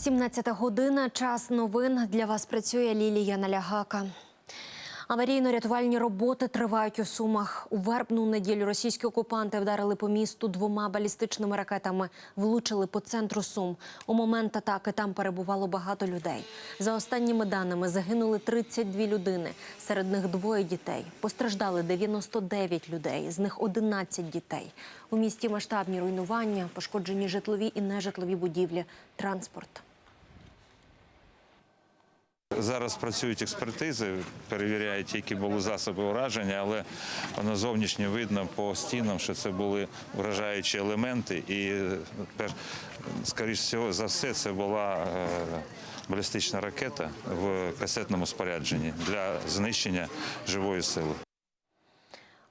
17 година. Час новин. Для вас працює Лілія Налягака. Аварійно-рятувальні роботи тривають у Сумах. У вербну неділю російські окупанти вдарили по місту двома балістичними ракетами, влучили по центру Сум. У момент атаки там перебувало багато людей. За останніми даними загинули 32 людини. Серед них двоє дітей. Постраждали 99 людей, з них 11 дітей. У місті масштабні руйнування, пошкоджені житлові і нежитлові будівлі, транспорт. Зараз працюють експертизи, перевіряють, які були засоби ураження, але воно зовнішньо видно по стінам, що це були вражаючі елементи, і скоріш за все це була е, балістична ракета в касетному спорядженні для знищення живої сили.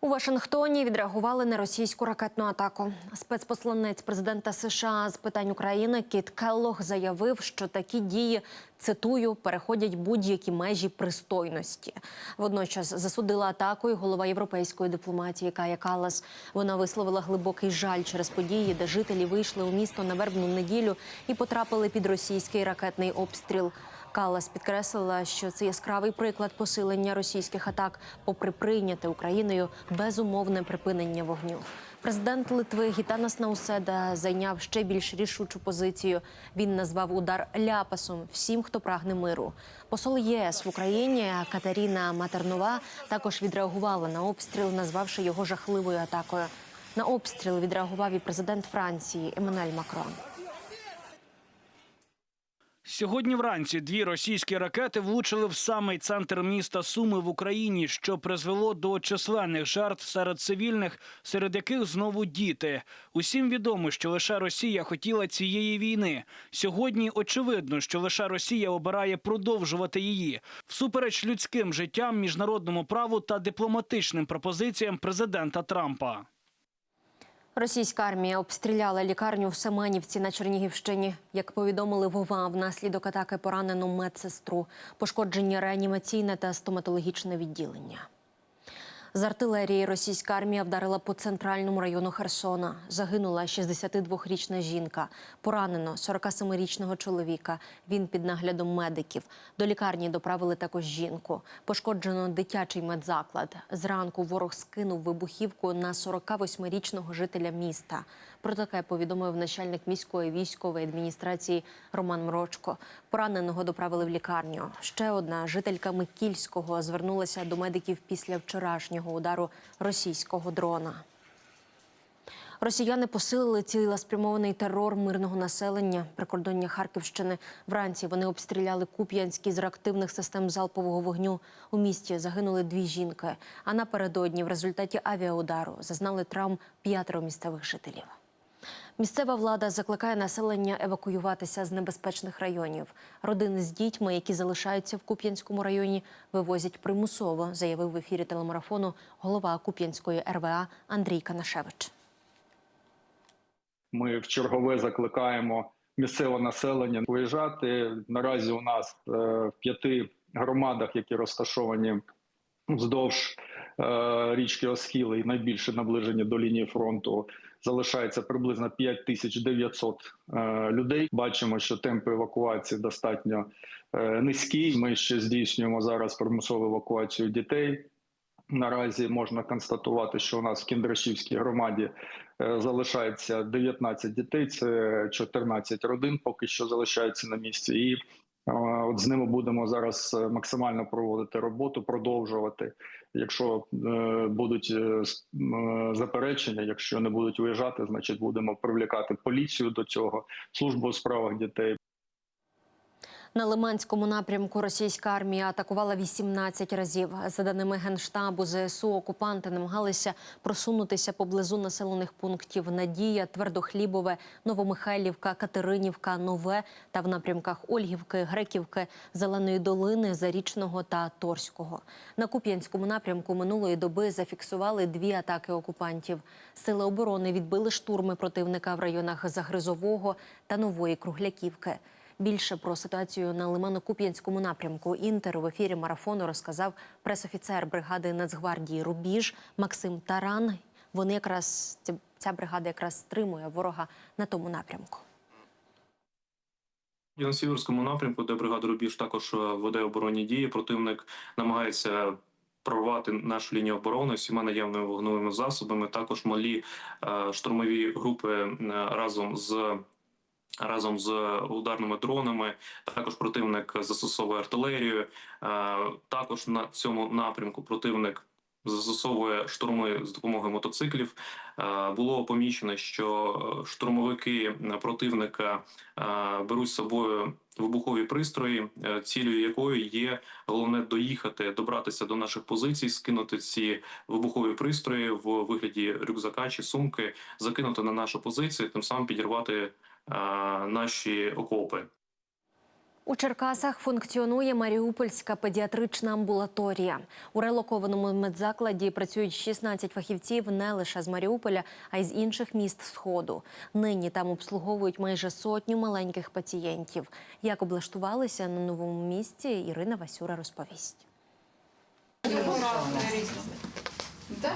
У Вашингтоні відреагували на російську ракетну атаку. Спецпосланець президента США з питань України Кіт Келлог заявив, що такі дії цитую переходять будь-які межі пристойності. Водночас засудила атаку і голова європейської дипломатії Кая Калас. Вона висловила глибокий жаль через події, де жителі вийшли у місто на вербну неділю і потрапили під російський ракетний обстріл. Калас підкреслила, що це яскравий приклад посилення російських атак, попри прийняте Україною безумовне припинення вогню. Президент Литви Гітанас Науседа зайняв ще більш рішучу позицію. Він назвав удар ляпасом всім, хто прагне миру. Посол ЄС в Україні Катеріна Матернова також відреагувала на обстріл, назвавши його жахливою атакою. На обстріл відреагував і президент Франції Еммануель Макрон. Сьогодні вранці дві російські ракети влучили в самий центр міста Суми в Україні, що призвело до численних жертв серед цивільних, серед яких знову діти. Усім відомо, що лише Росія хотіла цієї війни. Сьогодні очевидно, що лише Росія обирає продовжувати її всупереч людським життям, міжнародному праву та дипломатичним пропозиціям президента Трампа. Російська армія обстріляла лікарню в Семенівці на Чернігівщині. Як повідомили Вова, внаслідок атаки поранену медсестру, пошкоджені реанімаційне та стоматологічне відділення. З артилерії російська армія вдарила по центральному району Херсона. Загинула 62-річна жінка. Поранено 47-річного чоловіка. Він під наглядом медиків. До лікарні доправили також жінку. Пошкоджено дитячий медзаклад. Зранку ворог скинув вибухівку на 48-річного жителя міста. Про таке повідомив начальник міської військової адміністрації Роман Мрочко. Пораненого доправили в лікарню. Ще одна жителька Микільського звернулася до медиків після вчорашнього удару російського дрона. Росіяни посилили цілеспрямований терор мирного населення. Прикордоння Харківщини вранці вони обстріляли Куп'янський з реактивних систем залпового вогню. У місті загинули дві жінки. А напередодні в результаті авіаудару зазнали травм п'ятеро місцевих жителів. Місцева влада закликає населення евакуюватися з небезпечних районів. Родини з дітьми, які залишаються в Куп'янському районі, вивозять примусово, заявив в ефірі телемарафону голова Куп'янської РВА Андрій Канашевич. Ми в чергове закликаємо місцеве населення виїжджати. Наразі у нас е, в п'яти громадах, які розташовані вздовж е, річки Оскіли і найбільше наближені до лінії фронту, залишається приблизно 5900 е, людей. Бачимо, що темпи евакуації достатньо е, низькі. Ми ще здійснюємо зараз примусову евакуацію дітей. Наразі можна констатувати, що у нас в Кіндрашівській громаді е, залишається 19 дітей, це 14 родин, поки що залишаються на місці, і от з ними будемо зараз е, максимально проводити роботу, продовжувати. Якщо е, будуть е, заперечення, якщо не будуть виїжджати, значить будемо привлікати поліцію до цього, службу у справах дітей. На Лиманському напрямку російська армія атакувала 18 разів. За даними генштабу ЗСУ, окупанти намагалися просунутися поблизу населених пунктів Надія, Твердохлібове, Новомихайлівка, Катеринівка, Нове та в напрямках Ольгівки, Греківки, Зеленої долини, Зарічного та Торського. На Куп'янському напрямку минулої доби зафіксували дві атаки окупантів. Сили оборони відбили штурми противника в районах Загризового та Нової Кругляківки. Більше про ситуацію на Лимано-Куп'янському напрямку Інтер в ефірі марафону розказав пресофіцер бригади Нацгвардії Рубіж Максим Таран. Вони якраз ця- бригада якраз стримує ворога на тому напрямку. На сіверському напрямку, де бригада Рубіж також е, веде оборонні дії, противник намагається прорвати нашу лінію оборони всіма наявними вогневими засобами. Також малі е, штурмові групи е, разом з разом з ударними дронами. Також противник застосовує артилерію. Е, Також на цьому напрямку противник застосовує штурми з допомогою мотоциклів. Е, Було помічено, що е, штурмовики е, противника беруть з собою вибухові пристрої, цілею якої є головне доїхати, добратися до наших позицій, скинути ці вибухові пристрої в вигляді рюкзака чи сумки, закинути на нашу позицію, тим самим підірвати наші окопи. У Черкасах функціонує Маріупольська педіатрична амбулаторія. У релокованому медзакладі працюють 16 фахівців не лише з Маріуполя, а й з інших міст Сходу. Нині там обслуговують майже сотню маленьких пацієнтів. Як облаштувалися на новому місці, Ірина Васюра розповість. Да?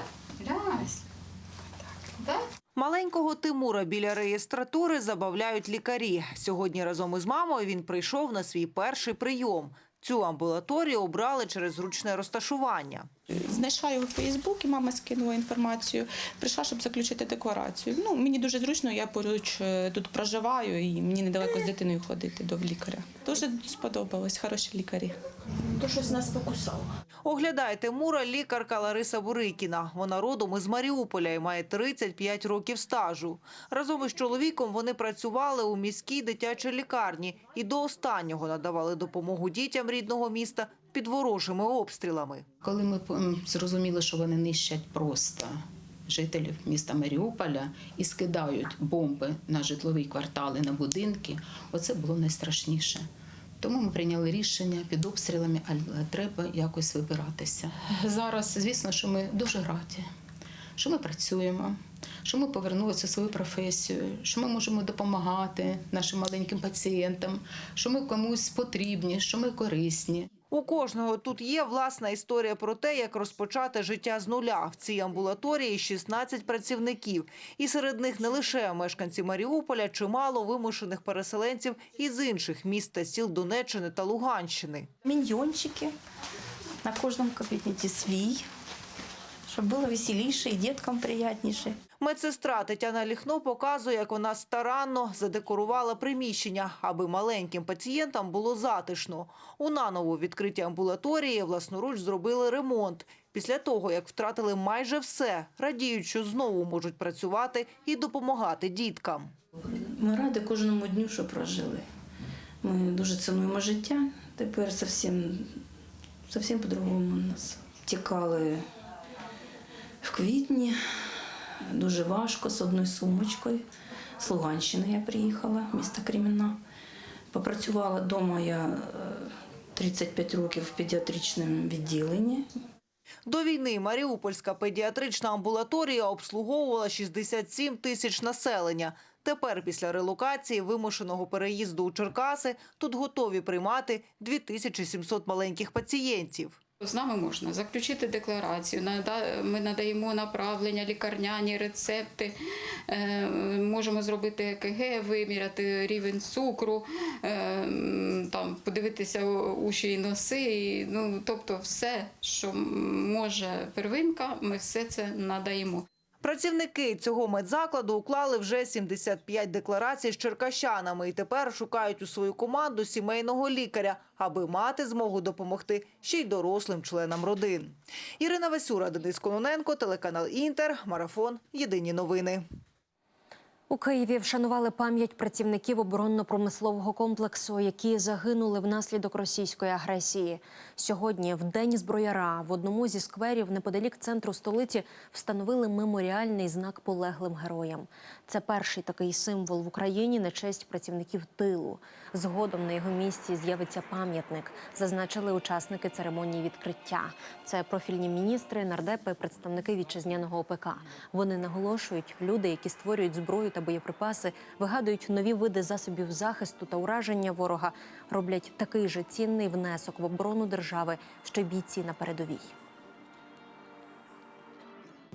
Маленького Тимура біля реєстратури забавляють лікарі. Сьогодні разом із мамою він прийшов на свій перший прийом. Цю амбулаторію обрали через зручне розташування. Знайшла його в Фейсбуці, мама скинула інформацію. Прийшла, щоб заключити декларацію. Ну, мені дуже зручно, я поруч е, тут проживаю і мені недалеко з дитиною ходити до лікаря. Дуже сподобалось, хороші лікарі. То щось нас покусало. Оглядає Тимура лікарка Лариса Бурикіна. Вона родом із Маріуполя і має 35 років стажу. Разом із чоловіком вони працювали у міській дитячій лікарні і до останнього надавали допомогу дітям рідного міста під ворожими обстрілами. Коли ми зрозуміли, що вони нищать просто жителів міста Маріуполя і скидають бомби на житлові квартали, на будинки, оце було найстрашніше. Тому ми прийняли рішення під обстрілами, але треба якось вибиратися. Зараз, звісно, що ми дуже раді, що ми працюємо, що ми повернулися в свою професію, що ми можемо допомагати нашим маленьким пацієнтам, що ми комусь потрібні, що ми корисні. У кожного тут є власна історія про те, як розпочати життя з нуля. В цій амбулаторії 16 працівників. І серед них не лише мешканці Маріуполя, чимало вимушених переселенців із інших міст та сіл Донеччини та Луганщини. міньйончики, на кожному кабінеті свій, щоб було веселіше і діткам приятніше. Медсестра Тетяна Ліхно показує, як вона старанно задекорувала приміщення, аби маленьким пацієнтам було затишно. У наново відкритій амбулаторії власноруч зробили ремонт. Після того, як втратили майже все, радіють, що знову можуть працювати і допомагати діткам. Ми раді кожному дню, що прожили. Ми дуже цінуємо життя. Тепер зовсім, зовсім по-другому нас. Тікали квітні, дуже важко з одною сумочкою. З Луганщини я приїхала, місто Кремінна. Попрацювала вдома я е, 35 років в педіатричному відділенні. До війни Маріупольська педіатрична амбулаторія обслуговувала 67 тисяч населення. Тепер, після релокації вимушеного переїзду у Черкаси, тут готові приймати 2700 маленьких пацієнтів. З нами можна заключити декларацію. Ми надаємо направлення, лікарняні рецепти. е, Можемо зробити ЕКГ, виміряти рівень цукру, е, там подивитися уші і носи. Ну тобто, все, що може первинка, ми все це надаємо. Працівники цього медзакладу уклали вже 75 декларацій з черкащанами і тепер шукають у свою команду сімейного лікаря, аби мати змогу допомогти ще й дорослим членам родин. Ірина Васюра, Денис Кононенко, телеканал Інтер, Марафон. Єдині новини. У Києві вшанували пам'ять працівників оборонно-промислового комплексу, які загинули внаслідок російської агресії. Сьогодні, в день зброяра, в одному зі скверів неподалік центру столиці встановили меморіальний знак полеглим героям. Це перший такий символ в Україні на честь працівників тилу. Згодом на його місці з'явиться пам'ятник, зазначили учасники церемонії відкриття. Це профільні міністри, нардепи, представники вітчизняного ОПК. Вони наголошують, люди, які створюють зброю та боєприпаси, вигадують нові види засобів захисту та ураження ворога, роблять такий же цінний внесок в оборону держави, що бійці на передовій.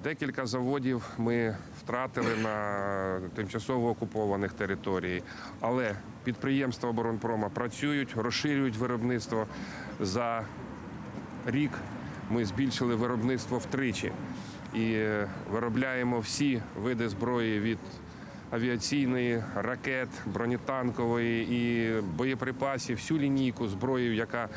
Декілька заводів ми втратили на тимчасово окупованих територій, але підприємства оборонпрома працюють, розширюють виробництво. За рік ми збільшили виробництво втричі і е, виробляємо всі види зброї від авіаційної, ракет, бронетанкової і боєприпасів, всю лінійку зброї, яка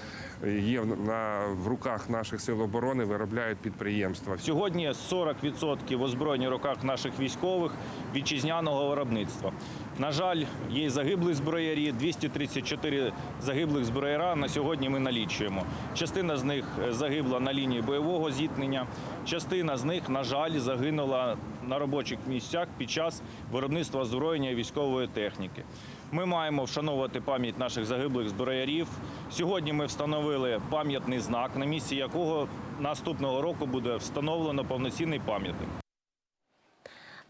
є на, в руках наших сил оборони, виробляють підприємства. Сьогодні 40% озброєння в руках наших військових вітчизняного виробництва. На жаль, є й загиблі зброярі, 234 загиблих зброяра на сьогодні ми налічуємо. Частина з них е, загибла на лінії бойового зіткнення, частина з них, на жаль, загинула на робочих місцях під час виробництва озброєння і військової техніки. Ми маємо вшановувати пам'ять наших загиблих зброярів. Сьогодні ми встановили пам'ятний знак, на місці якого наступного року буде встановлено повноцінний пам'ятник.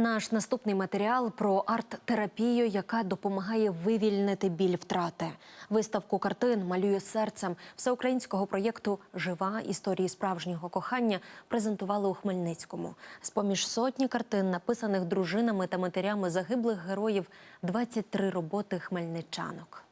Наш наступний матеріал про арт-терапію, яка допомагає вивільнити біль втрати. Виставку картин малює серцем всеукраїнського проєкту Жива історії справжнього кохання презентували у Хмельницькому. З поміж сотні картин, написаних дружинами та матерями загиблих героїв, 23 роботи хмельничанок.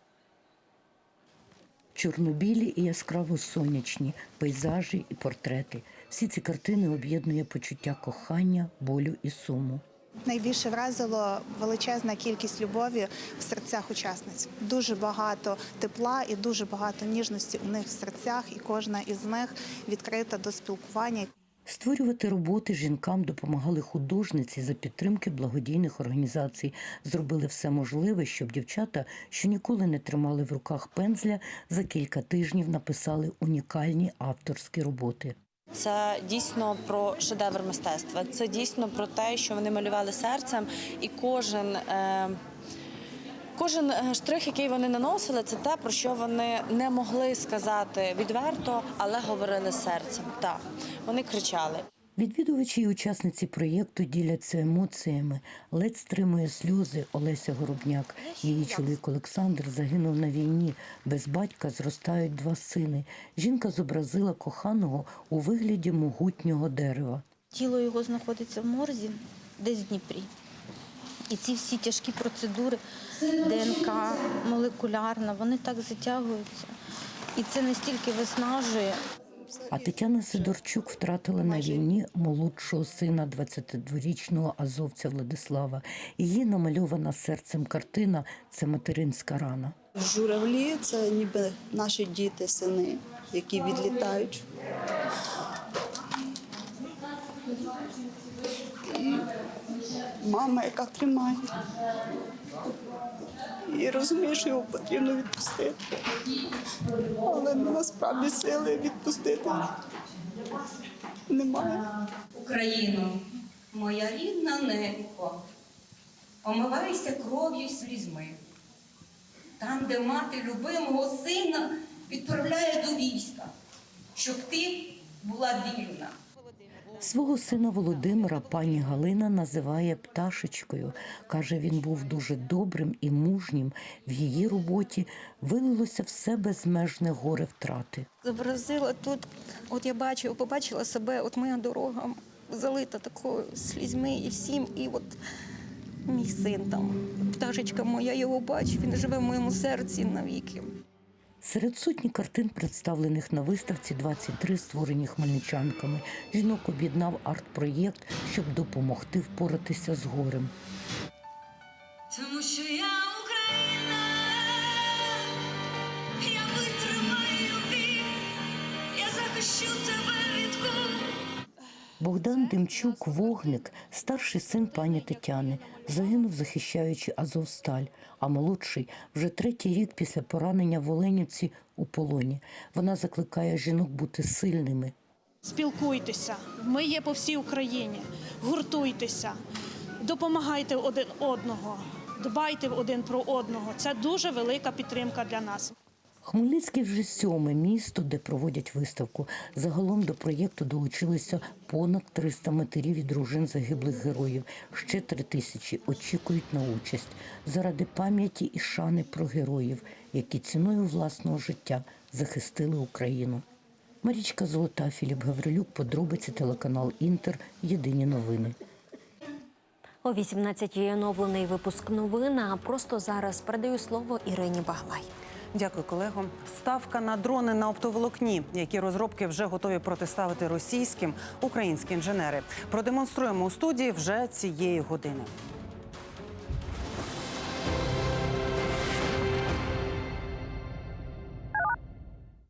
Чорнобілі і яскраво сонячні пейзажі і портрети. Всі ці картини об'єднує почуття кохання, болю і суму. Найбільше вразило величезна кількість любові в серцях учасниць. Дуже багато тепла і дуже багато ніжності у них в серцях, і кожна із них відкрита до спілкування. Створювати роботи жінкам допомагали художниці за підтримки благодійних організацій. Зробили все можливе, щоб дівчата, що ніколи не тримали в руках пензля, за кілька тижнів написали унікальні авторські роботи. Це дійсно про шедевр мистецтва. Це дійсно про те, що вони малювали серцем, і кожен. Е... Кожен е, штрих, який вони наносили, це те, про що вони не могли сказати відверто, але говорили серцем. Так, вони кричали. Відвідувачі і учасниці проєкту діляться емоціями. Ледь стримує сльози Олеся Горобняк. Її чоловік Олександр загинув на війні. Без батька зростають два сини. Жінка зобразила коханого у вигляді могутнього дерева. Тіло його знаходиться в морзі, десь в Дніпрі. І ці всі тяжкі процедури, ДНК, молекулярна, вони так затягуються. І це настільки виснажує. А Тетяна Сидорчук втратила на війні молодшого сина 22-річного азовця Владислава. Її намальована серцем картина це материнська рана. Журавлі це ніби наші діти, сини, які відлітають. Мама, яка тримає. І розуміє, що його потрібно відпустити. Але насправді сили відпустити немає. Україно, моя рідна ненько, омивайся кров'ю слізьми. Там, де мати любимого сина відправляє до війська, щоб ти була вільна. Свого сина Володимира пані Галина називає пташечкою. Каже, він був дуже добрим і мужнім. В її роботі вилилося все безмежне горе втрати. Зобразила тут, от я бачу, побачила себе, от моя дорога залита такою слізьми і всім. І от мій син там, пташечка моя, його бачу, він живе в моєму серці навіки. Серед сотні картин, представлених на виставці, 23 створені хмельничанками. Жінок об'єднав арт-проєкт, щоб допомогти впоратися з горем. Богдан Демчук, вогник, старший син пані Тетяни, загинув, захищаючи Азовсталь, а молодший вже третій рік після поранення в Оленівці у полоні. Вона закликає жінок бути сильними. Спілкуйтеся, ми є по всій Україні. Гуртуйтеся, допомагайте один одного, дбайте один про одного. Це дуже велика підтримка для нас. Хмельницький вже сьоме місто, де проводять виставку. Загалом до проєкту долучилися понад 300 матерів і дружин загиблих героїв. Ще три тисячі очікують на участь заради пам'яті і шани про героїв, які ціною власного життя захистили Україну. Марічка Золота, Філіп Гаврилюк, подробиці телеканал Інтер. Єдині новини. О 18-й оновлений випуск новин. А просто зараз передаю слово Ірині Баглай. Дякую, колего. Ставка на дрони на оптоволокні, які розробки вже готові протиставити російським українські інженери. Продемонструємо у студії вже цієї години.